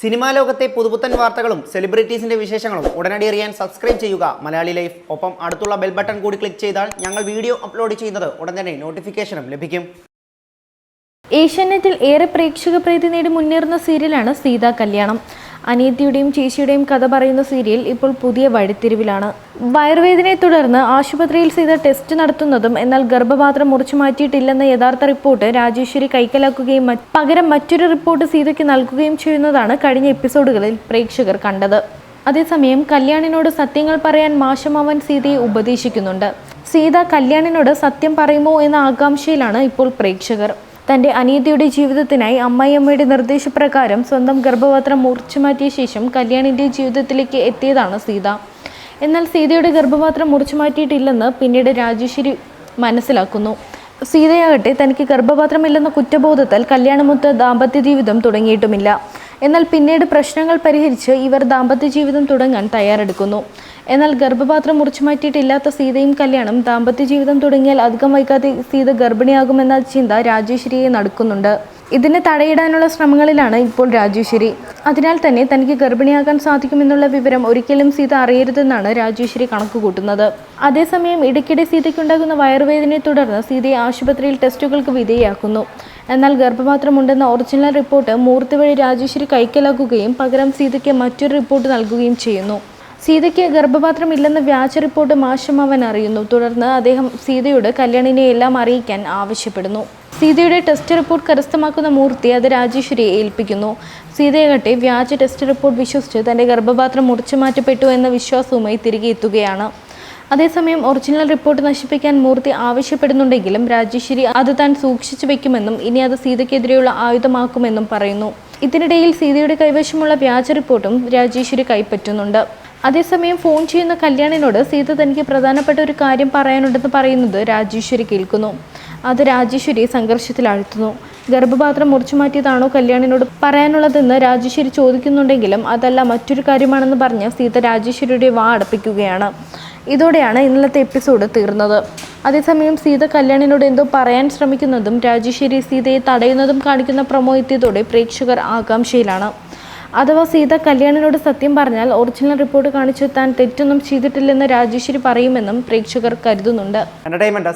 Cinema ലോകത്തെ പുതുപുത്തൻ വാർത്തകളും സെലിബ്രിറ്റീസിന്റെ വിശേഷങ്ങളും ഉടനടി അറിയാൻ സബ്സ്ക്രൈബ് ചെയ്യുക. മലയാളി ലൈഫ്. ഒപ്പം അടുത്തുള്ള ബെൽ ബട്ടൺ കൂടി ക്ലിക്ക് ചെയ്താൽ ഞങ്ങൾ വീഡിയോ അപ്ലോഡ് ചെയ്യുന്നത് ഉടൻ തന്നെ നോട്ടിഫിക്കേഷനും ലഭിക്കും. ഏഷ്യാനെറ്റിൽ ഏറെ പ്രേക്ഷക പ്രീതി നേടി മുന്നേറുന്ന സീരിയലാണ് സീതാ കല്യാണം. അനിയത്തിയുടെയും ചേച്ചിയുടെയും കഥ പറയുന്ന സീരിയൽ ഇപ്പോൾ പുതിയ വഴിത്തിരിവിലാണ്. വയറുവേദനയെ തുടർന്ന് ആശുപത്രിയിൽ ചെയ്ത ടെസ്റ്റ് നടത്തുന്നതും എന്നാൽ ഗർഭപാത്രം മുറിച്ചു മാറ്റിയിട്ടില്ലെന്ന യഥാർത്ഥ റിപ്പോർട്ട് രാജേശ്വരി കൈക്കലാക്കുകയും പകരം മറ്റൊരു റിപ്പോർട്ട് സീതയ്ക്ക് നൽകുകയും ചെയ്യുന്നതാണ് കഴിഞ്ഞ എപ്പിസോഡുകളിൽ പ്രേക്ഷകർ കണ്ടത്. അതേസമയം കല്യാണിനോട് സത്യങ്ങൾ പറയാൻ മാഷമാവൻ സീതയെ ഉപദേശിക്കുന്നുണ്ട്. സീത കല്യാണിനോട് സത്യം പറയുമോ എന്ന ആകാംക്ഷയിലാണ് ഇപ്പോൾ പ്രേക്ഷകർ. തന്റെ അനിയത്തിയുടെ ജീവിതത്തിനായി അമ്മായിയമ്മയുടെ നിർദ്ദേശപ്രകാരം സ്വന്തം ഗർഭപാത്രം മുറിച്ചു മാറ്റിയ ശേഷം കല്യാണിന്റെ ജീവിതത്തിലേക്ക് എത്തിയതാണ് സീത. എന്നാൽ സീതയുടെ ഗർഭപാത്രം മുറിച്ചു മാറ്റിയിട്ടില്ലെന്ന് പിന്നീട് രാജേശ്വരി മനസ്സിലാക്കുന്നു. സീതയാകട്ടെ തനിക്ക് ഗർഭപാത്രമില്ലെന്ന കുറ്റബോധത്താൽ കല്യാണമൊത്ത് ദാമ്പത്യ ജീവിതം തുടങ്ങിയിട്ടുമില്ല. എന്നാൽ പിന്നീട് പ്രശ്നങ്ങൾ പരിഹരിച്ച് ഇവർ ദാമ്പത്യ ജീവിതം തുടങ്ങാൻ തയ്യാറെടുക്കുന്നു. എന്നാൽ ഗർഭപാത്രം മുറിച്ചു മാറ്റിയിട്ടില്ലാത്ത സീതയും കല്യാണം ദാമ്പത്യ ജീവിതം തുടങ്ങിയാൽ അധികം വൈകാതെ സീത ഗർഭിണിയാകുമെന്ന ചിന്ത രാജേശ്വരിയെ നടക്കുന്നുണ്ട്. ഇതിനെ തടയിടാനുള്ള ശ്രമങ്ങളിലാണ് ഇപ്പോൾ രാജേശ്വരി. അതിനാൽ തന്നെ തനിക്ക് ഗർഭിണിയാകാൻ സാധിക്കുമെന്നുള്ള വിവരം ഒരിക്കലും സീത അറിയരുതെന്നാണ് രാജേശ്വരി കണക്കുകൂട്ടുന്നത്. അതേസമയം ഇടയ്ക്കിടെ സീതയ്ക്കുണ്ടാകുന്ന വയറുവേദനയെ തുടർന്ന് സീതയെ ആശുപത്രിയിൽ ടെസ്റ്റുകൾക്ക് വിധേയാക്കുന്നു എന്നാൽ ഗർഭപാത്രമുണ്ടെന്ന ഒറിജിനൽ റിപ്പോർട്ട് മൂർത്തി വഴി രാജേശ്വരി കൈക്കലാക്കുകയും പകരം സീതയ്ക്ക് മറ്റൊരു റിപ്പോർട്ട് നൽകുകയും ചെയ്യുന്നു. സീതയ്ക്ക് ഗർഭപാത്രമില്ലെന്ന വ്യാജ റിപ്പോർട്ട് മാഷം അവൻ അറിയുന്നു. തുടർന്ന് അദ്ദേഹം സീതയോട് കല്യാണിനെ എല്ലാം അറിയിക്കാൻ ആവശ്യപ്പെടുന്നു. സീതയുടെ ടെസ്റ്റ് റിപ്പോർട്ട് കരസ്ഥമാക്കുന്ന മൂർത്തി അത് രാജേശ്വരിയെ ഏൽപ്പിക്കുന്നു. സീതയാകട്ടെ വ്യാജ ടെസ്റ്റ് റിപ്പോർട്ട് വിശ്വസിച്ച് തന്റെ ഗർഭപാത്രം മുറിച്ചു മാറ്റപ്പെട്ടു എന്ന വിശ്വാസവുമായി തിരികെ എത്തുകയാണ്. അതേസമയം ഒറിജിനൽ റിപ്പോർട്ട് നശിപ്പിക്കാൻ മൂർത്തി ആവശ്യപ്പെടുന്നുണ്ടെങ്കിലും രാജേശ്വരി അത് താൻ സൂക്ഷിച്ചു വെക്കുമെന്നും ഇനി അത് സീതയ്ക്കെതിരെയുള്ള ആയുധമാക്കുമെന്നും പറയുന്നു. ഇതിനിടയിൽ സീതയുടെ കൈവശമുള്ള വ്യാജ റിപ്പോർട്ടും രാജേശ്വരി കൈപ്പറ്റുന്നുണ്ട്. അതേസമയം ഫോൺ ചെയ്യുന്ന കല്യാണിനോട് സീത തനിക്ക് പ്രധാനപ്പെട്ട ഒരു കാര്യം പറയാനുണ്ടെന്ന് പറയുന്നത് രാജേശ്വരി കേൾക്കുന്നു. അത് രാജേശ്വരി സംഘർഷത്തിലാഴ്ത്തുന്നു ഗർഭപാത്രം മുറിച്ചു മാറ്റിയതാണോ കല്യാണിനോട് പറയാനുള്ളതെന്ന് രാജേശ്വരി ചോദിക്കുന്നുണ്ടെങ്കിലും അതല്ല മറ്റൊരു കാര്യമാണെന്ന് പറഞ്ഞ് സീത രാജേശ്വരിയുടെ വാ അടപ്പിക്കുകയാണ്. ഇതോടെയാണ് ഇന്നലത്തെ എപ്പിസോഡ് തീർന്നത്. അതേസമയം സീത കല്യാണിനോട് എന്തോ പറയാൻ ശ്രമിക്കുന്നതും രാജേശ്വരി സീതയെ തടയുന്നതും കാണിക്കുന്ന പ്രൊമോ എത്തിയതോടെ പ്രേക്ഷകർ ആകാംക്ഷയിലാണ്. അഥവാ സീത കല്യാണിനോട് സത്യം പറഞ്ഞാൽ ഒറിജിനൽ റിപ്പോർട്ട് കാണിച്ചു താൻ തെറ്റൊന്നും ചെയ്തിട്ടില്ലെന്ന് രാജേശ്വരി പറയുമെന്നും പ്രേക്ഷകർ കരുതുന്നുണ്ട്. എന്റർടൈൻമെന്റ്